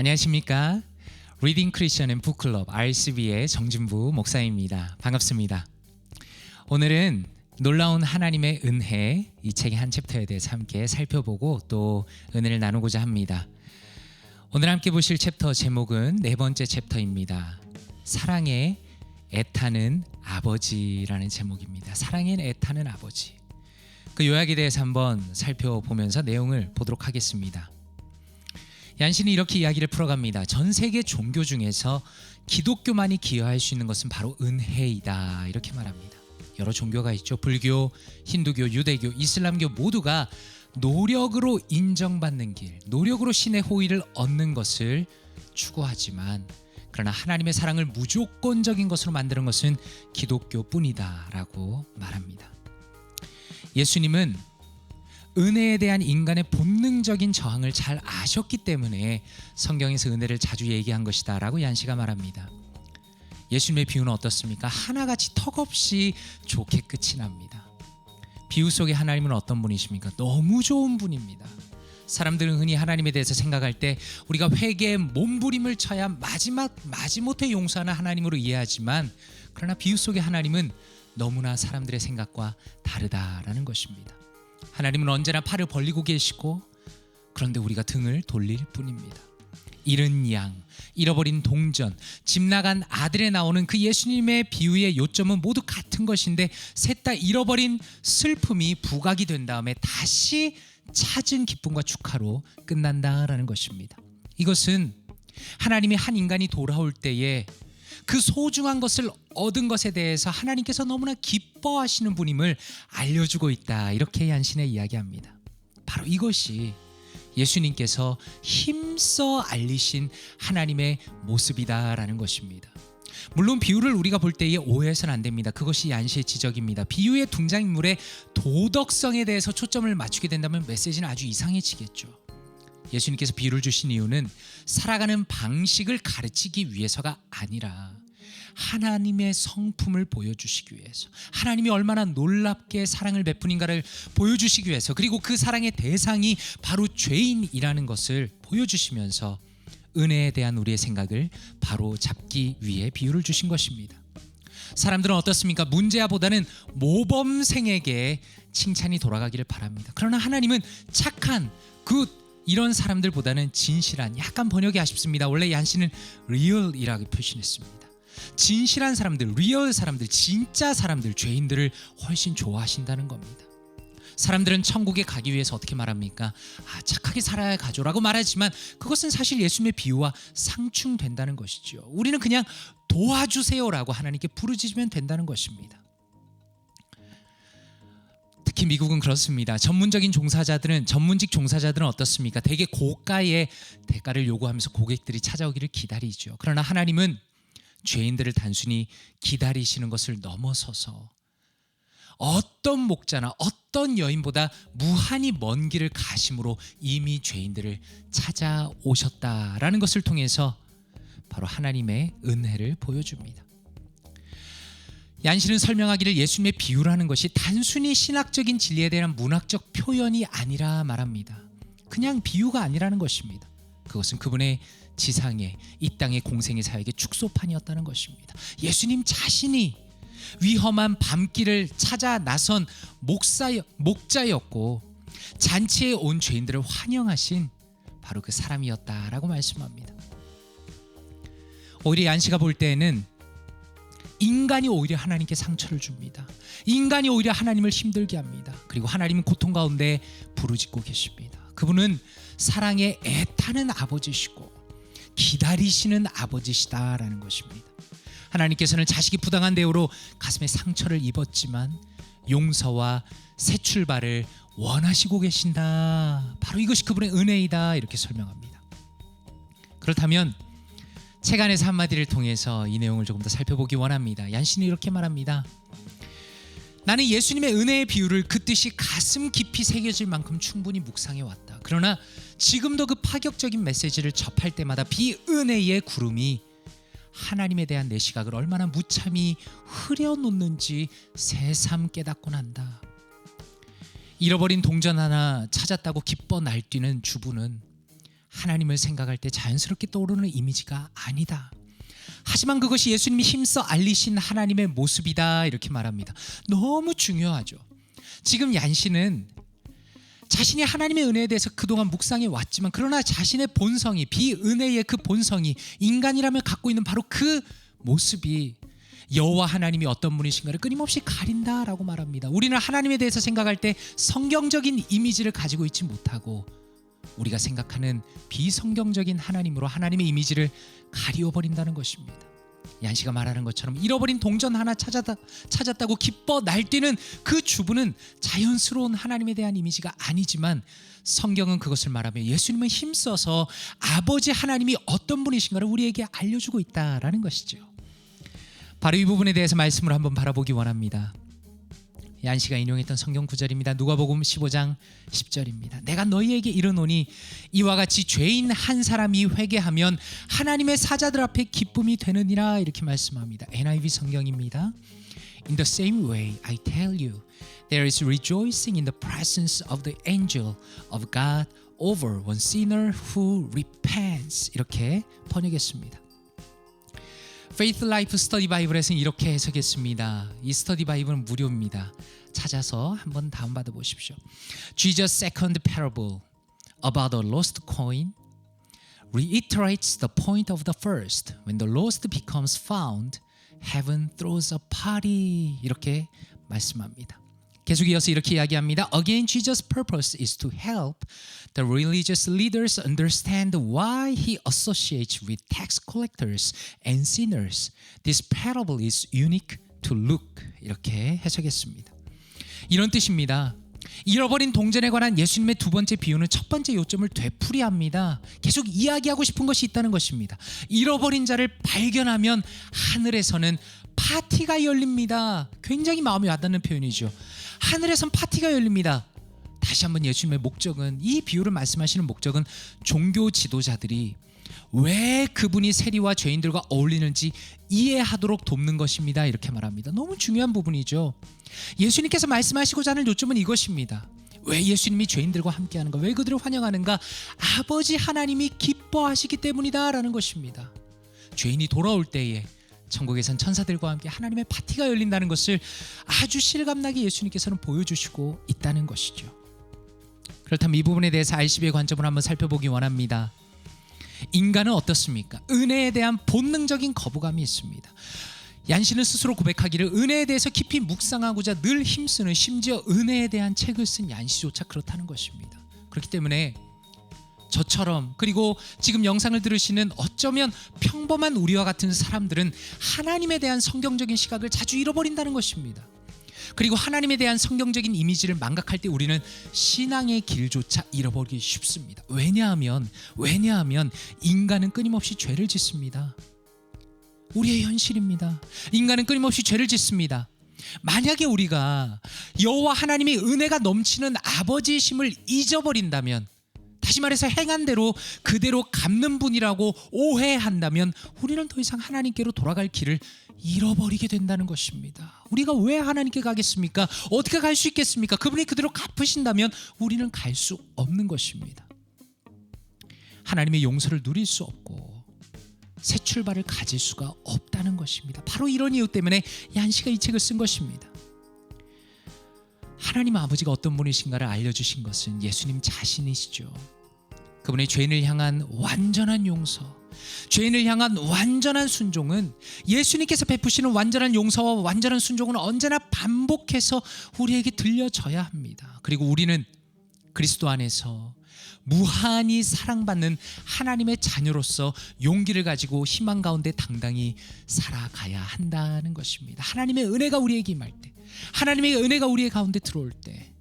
안녕하십니까? 리딩 크리스천 앤 북클럽 RCB의 정진부 목사입니다. 반갑습니다. 오늘은 놀라운 하나님의 은혜 이 책의 한 챕터에 대해서 함께 살펴보고 또 은혜를 나누고자 합니다. 오늘 함께 보실 챕터 제목은 네 번째 챕터입니다. 사랑에 애타는 아버지라는 제목입니다. 사랑에 애타는 아버지. 그 요약에 대해서 한번 살펴보면서 내용을 보도록 하겠습니다. 얀신이 이렇게 이야기를 풀어갑니다. 전 세계 종교 중에서 기독교만이 기여할 수 있는 것은 바로 은혜이다. 이렇게 말합니다. 여러 종교가 있죠. 불교, 힌두교, 유대교, 이슬람교 모두가 노력으로 인정받는 길, 노력으로 신의 호의를 얻는 것을 추구하지만 그러나 하나님의 사랑을 무조건적인 것으로 만드는 것은 기독교뿐이다라고 말합니다. 예수님은 은혜에 대한 인간의 본능적인 저항을 잘 아셨기 때문에 성경에서 은혜를 자주 얘기한 것이다라고 얀시가 말합니다. 예수님의 비유는 어떻습니까? 하나같이 턱없이 좋게 끝이 납니다. 비유 속의 하나님은 어떤 분이십니까? 너무 좋은 분입니다. 사람들은 흔히 하나님에 대해서 생각할 때 우리가 회개에 몸부림을 쳐야 마지막 마지못해 용서하는 하나님으로 이해하지만 그러나 비유 속의 하나님은 너무나 사람들의 생각과 다르다라는 것입니다. 하나님은 언제나 팔을 벌리고 계시고 그런데 우리가 등을 돌릴 뿐입니다. 잃은 양, 잃어버린 동전, 집 나간 아들에 나오는 그 예수님의 비유의 요점은 모두 같은 것인데 셋 다 잃어버린 슬픔이 부각이 된 다음에 다시 찾은 기쁨과 축하로 끝난다라는 것입니다. 이것은 하나님이 한 인간이 돌아올 때에 그 소중한 것을 얻은 것에 대해서 하나님께서 너무나 기뻐하시는 분임을 알려주고 있다. 이렇게 얀신에 이야기합니다. 바로 이것이 예수님께서 힘써 알리신 하나님의 모습이다라는 것입니다. 물론 비유를 우리가 볼 때에 오해해서는 안 됩니다. 그것이 얀시의 지적입니다. 비유의 등장인물의 도덕성에 대해서 초점을 맞추게 된다면 메시지는 아주 이상해지겠죠. 예수님께서 비유를 주신 이유는 살아가는 방식을 가르치기 위해서가 아니라 하나님의 성품을 보여주시기 위해서 하나님이 얼마나 놀랍게 사랑을 베푸는가를 보여주시기 위해서 그리고 그 사랑의 대상이 바로 죄인이라는 것을 보여주시면서 은혜에 대한 우리의 생각을 바로 잡기 위해 비유를 주신 것입니다. 사람들은 어떻습니까? 문제아보다는 모범생에게 칭찬이 돌아가기를 바랍니다. 그러나 하나님은 착한 굿 이런 사람들보다는 진실한 약간 번역이 아쉽습니다. 원래 얀 씨는 리얼이라고 표현했습니다. 진실한 사람들, 리얼 사람들, 진짜 사람들, 죄인들을 훨씬 좋아하신다는 겁니다. 사람들은 천국에 가기 위해서 어떻게 말합니까? 아, 착하게 살아야 가죠라고 말하지만 그것은 사실 예수님의 비유와 상충된다는 것이죠. 우리는 그냥 도와주세요라고 하나님께 부르짖으면 된다는 것입니다. 특히 미국은 그렇습니다. 전문적인 종사자들은 전문직 종사자들은 어떻습니까? 대개 고가의 대가를 요구하면서 고객들이 찾아오기를 기다리죠. 그러나 하나님은 죄인들을 단순히 기다리시는 것을 넘어서서 어떤 목자나 어떤 여인보다 무한히 먼 길을 가심으로 이미 죄인들을 찾아오셨다라는 것을 통해서 바로 하나님의 은혜를 보여줍니다. 얀신은 설명하기를 예수님의 비유라는 것이 단순히 신학적인 진리에 대한 문학적 표현이 아니라 말합니다. 그냥 비유가 아니라는 것입니다. 그것은 그분의 지상의 이 땅의 공생의 사역의 축소판이었다는 것입니다. 예수님 자신이 위험한 밤길을 찾아 나선 목사 목자였고 잔치에 온 죄인들을 환영하신 바로 그 사람이었다라고 말씀합니다. 오히려 얀시가 볼 때에는 인간이 오히려 하나님께 상처를 줍니다. 인간이 오히려 하나님을 힘들게 합니다. 그리고 하나님은 고통 가운데 부르짖고 계십니다. 그분은 사랑에 애타는 아버지시고 기다리시는 아버지시다라는 것입니다. 하나님께서는 자식이 부당한 대우로 가슴에 상처를 입었지만 용서와 새 출발을 원하시고 계신다. 바로 이것이 그분의 은혜이다. 이렇게 설명합니다. 그렇다면 책 안에서 한마디를 통해서 이 내용을 조금 더 살펴보기 원합니다. 얀신이 이렇게 말합니다. 나는 예수님의 은혜의 비유를 그 뜻이 가슴 깊이 새겨질 만큼 충분히 묵상해 왔다. 그러나 지금도 그 파격적인 메시지를 접할 때마다 비은혜의 구름이 하나님에 대한 내 시각을 얼마나 무참히 흐려놓는지 새삼 깨닫곤 한다. 잃어버린 동전 하나 찾았다고 기뻐 날뛰는 주부는 하나님을 생각할 때 자연스럽게 떠오르는 이미지가 아니다. 하지만 그것이 예수님이 힘써 알리신 하나님의 모습이다 이렇게 말합니다. 너무 중요하죠. 지금 얀 씨는 자신이 하나님의 은혜에 대해서 그동안 묵상해 왔지만 그러나 자신의 본성이 비은혜의 그 본성이 인간이라면 갖고 있는 바로 그 모습이 여호와 하나님이 어떤 분이신가를 끊임없이 가린다라고 말합니다. 우리는 하나님에 대해서 생각할 때 성경적인 이미지를 가지고 있지 못하고 우리가 생각하는 비성경적인 하나님으로 하나님의 이미지를 가리워 버린다는 것입니다. 얀시가 말하는 것처럼 잃어버린 동전 하나 찾았다, 찾았다고 기뻐 날뛰는 그 주부는 자연스러운 하나님에 대한 이미지가 아니지만 성경은 그것을 말하며 예수님은 힘써서 아버지 하나님이 어떤 분이신가를 우리에게 알려주고 있다라는 것이죠. 바로 이 부분에 대해서 말씀을 한번 바라보기 원합니다. 얀시가 인용했던 성경 구절입니다. 누가복음 15장 10절입니다. 내가 너희에게 이르노니 이와 같이 죄인 한 사람이 회개하면 하나님의 사자들 앞에 기쁨이 되느니라 이렇게 말씀합니다. NIV 성경입니다. In the same way I tell you there is rejoicing in the presence of the angel of God over one sinner who repents 이렇게 번역했습니다. Faith Life Study Bible에서는 이렇게 해석했습니다. 이 스터디 바이블은 무료입니다. 찾아서 한번 다운받아 보십시오. Jesus' second parable about the lost coin reiterates the point of the first. When the lost becomes found, heaven throws a party. 이렇게 말씀합니다. 계속 이어서 이렇게 이야기합니다. Again, Jesus' purpose is to help the religious leaders understand why he associates with tax collectors and sinners. This parable is unique to Luke. 이렇게 해석했습니다. 이런 뜻입니다. 잃어버린 동전에 관한 예수님의 두 번째 비유는 첫 번째 요점을 되풀이합니다. 계속 이야기하고 싶은 것이 있다는 것입니다. 잃어버린 자를 발견하면 하늘에서는 파티가 열립니다. 굉장히 마음이 와닿는 표현이죠. 하늘에선 파티가 열립니다. 다시 한번 예수님의 목적은 이 비유를 말씀하시는 목적은 종교 지도자들이 왜 그분이 세리와 죄인들과 어울리는지 이해하도록 돕는 것입니다. 이렇게 말합니다. 너무 중요한 부분이죠. 예수님께서 말씀하시고자 하는 요점은 이것입니다. 왜 예수님이 죄인들과 함께하는가? 왜 그들을 환영하는가? 아버지 하나님이 기뻐하시기 때문이다라는 것입니다. 죄인이 돌아올 때에 천국에선 천사들과 함께 하나님의 파티가 열린다는 것을 아주 실감나게 예수님께서는 보여주시고 있다는 것이죠. 그렇다면 이 부분에 대해서 RCB의 관점을 한번 살펴보기 원합니다. 인간은 어떻습니까? 은혜에 대한 본능적인 거부감이 있습니다. 얀 씨는 스스로 고백하기를 은혜에 대해서 깊이 묵상하고자 늘 힘쓰는 심지어 은혜에 대한 책을 쓴 얀 씨조차 그렇다는 것입니다. 그렇기 때문에 저처럼 그리고 지금 영상을 들으시는 어쩌면 평범한 우리와 같은 사람들은 하나님에 대한 성경적인 시각을 자주 잃어버린다는 것입니다. 그리고 하나님에 대한 성경적인 이미지를 망각할 때 우리는 신앙의 길조차 잃어버리기 쉽습니다. 왜냐하면 왜냐하면 인간은 끊임없이 죄를 짓습니다. 우리의 현실입니다. 인간은 끊임없이 죄를 짓습니다. 만약에 우리가 여호와 하나님의 은혜가 넘치는 아버지심을 잊어버린다면 다시 말해서 행한 대로 그대로 갚는 분이라고 오해한다면 우리는 더 이상 하나님께로 돌아갈 길을 잃어버리게 된다는 것입니다. 우리가 왜 하나님께 가겠습니까? 어떻게 갈 수 있겠습니까? 그분이 그대로 갚으신다면 우리는 갈 수 없는 것입니다. 하나님의 용서를 누릴 수 없고 새 출발을 가질 수가 없다는 것입니다. 바로 이런 이유 때문에 얀시가 이 책을 쓴 것입니다. 하나님 아버지가 어떤 분이신가를 알려주신 것은 예수님 자신이시죠. 그분의 죄인을 향한 완전한 용서, 죄인을 향한 완전한 순종은 예수님께서 베푸시는 완전한 용서와 완전한 순종은 언제나 반복해서 우리에게 들려져야 합니다. 그리고 우리는 그리스도 안에서 무한히 사랑받는 하나님의 자녀로서 용기를 가지고 희망 가운데 당당히 살아가야 한다는 것입니다. 하나님의 은혜가 우리에게 임할 때, 하나님의 은혜가 우리의 가운데 들어올 때,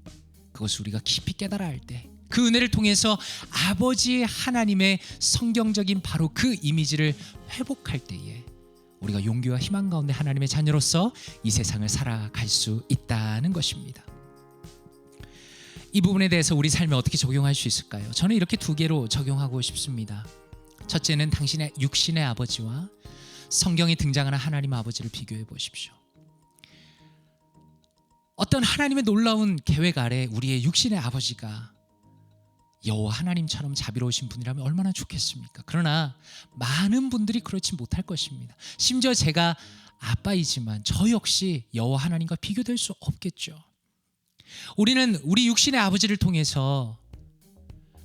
그것을 우리가 깊이 깨달아 할 때, 그 은혜를 통해서 아버지 하나님의 성경적인 바로 그 이미지를 회복할 때에 우리가 용기와 희망 가운데 하나님의 자녀로서 이 세상을 살아갈 수 있다는 것입니다. 이 부분에 대해서 우리 삶에 어떻게 적용할 수 있을까요? 저는 이렇게 두 개로 적용하고 싶습니다. 첫째는 당신의 육신의 아버지와 성경에 등장하는 하나님 아버지를 비교해 보십시오. 어떤 하나님의 놀라운 계획 아래 우리의 육신의 아버지가 여호와 하나님처럼 자비로우신 분이라면 얼마나 좋겠습니까? 그러나 많은 분들이 그렇지 못할 것입니다. 심지어 제가 아빠이지만 저 역시 여호와 하나님과 비교될 수 없겠죠. 우리는 우리 육신의 아버지를 통해서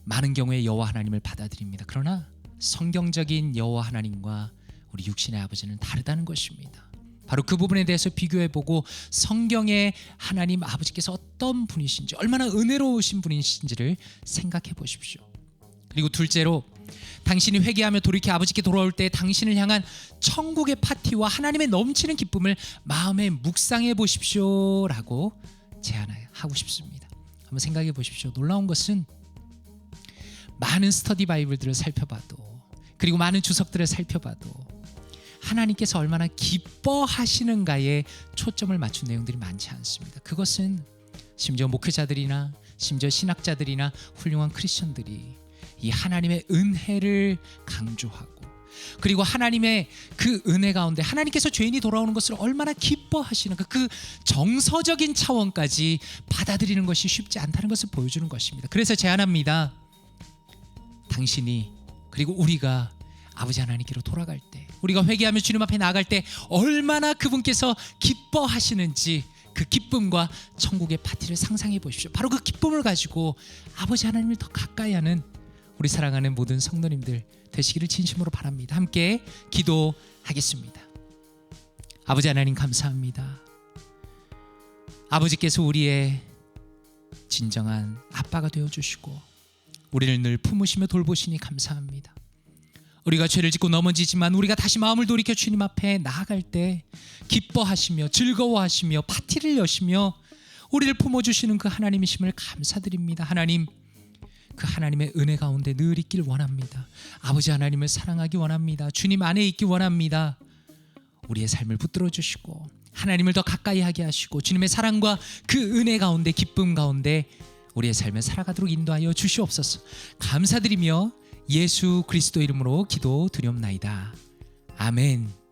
많은 경우에 여호와 하나님을 받아들입니다. 그러나 성경적인 여호와 하나님과 우리 육신의 아버지는 다르다는 것입니다. 바로 그 부분에 대해서 비교해 보고 성경의 하나님 아버지께서 어떤 분이신지 얼마나 은혜로우신 분이신지를 생각해 보십시오. 그리고 둘째로 당신이 회개하며 돌이켜 아버지께 돌아올 때 당신을 향한 천국의 파티와 하나님의 넘치는 기쁨을 마음에 묵상해 보십시오라고 제안하고 싶습니다. 한번 생각해 보십시오. 놀라운 것은 많은 스터디 바이블들을 살펴봐도 그리고 많은 주석들을 살펴봐도 하나님께서 얼마나 기뻐하시는가에 초점을 맞춘 내용들이 많지 않습니다. 그것은 심지어 목회자들이나 심지어 신학자들이나 훌륭한 크리스천들이 이 하나님의 은혜를 강조하고 그리고 하나님의 그 은혜 가운데 하나님께서 죄인이 돌아오는 것을 얼마나 기뻐하시는가 그 정서적인 차원까지 받아들이는 것이 쉽지 않다는 것을 보여주는 것입니다. 그래서 제안합니다. 당신이 그리고 우리가 아버지 하나님께로 돌아갈 때 우리가 회개하며 주님 앞에 나아갈 때 얼마나 그분께서 기뻐하시는지 그 기쁨과 천국의 파티를 상상해 보십시오. 바로 그 기쁨을 가지고 아버지 하나님을 더 가까이 하는 우리 사랑하는 모든 성도님들 되시기를 진심으로 바랍니다. 함께 기도하겠습니다. 아버지 하나님 감사합니다. 아버지께서 우리의 진정한 아빠가 되어 주시고 우리를 늘 품으시며 돌보시니 감사합니다. 우리가 죄를 짓고 넘어지지만 우리가 다시 마음을 돌이켜 주님 앞에 나아갈 때 기뻐하시며 즐거워하시며 파티를 여시며 우리를 품어주시는 그 하나님이심을 감사드립니다. 하나님 그 하나님의 은혜 가운데 늘 있길 원합니다. 아버지 하나님을 사랑하기 원합니다. 주님 안에 있기 원합니다. 우리의 삶을 붙들어 주시고 하나님을 더 가까이 하게 하시고 주님의 사랑과 그 은혜 가운데 기쁨 가운데 우리의 삶을 살아가도록 인도하여 주시옵소서. 감사드리며 예수 그리스도 이름으로 기도 드리옵나이다. 아멘.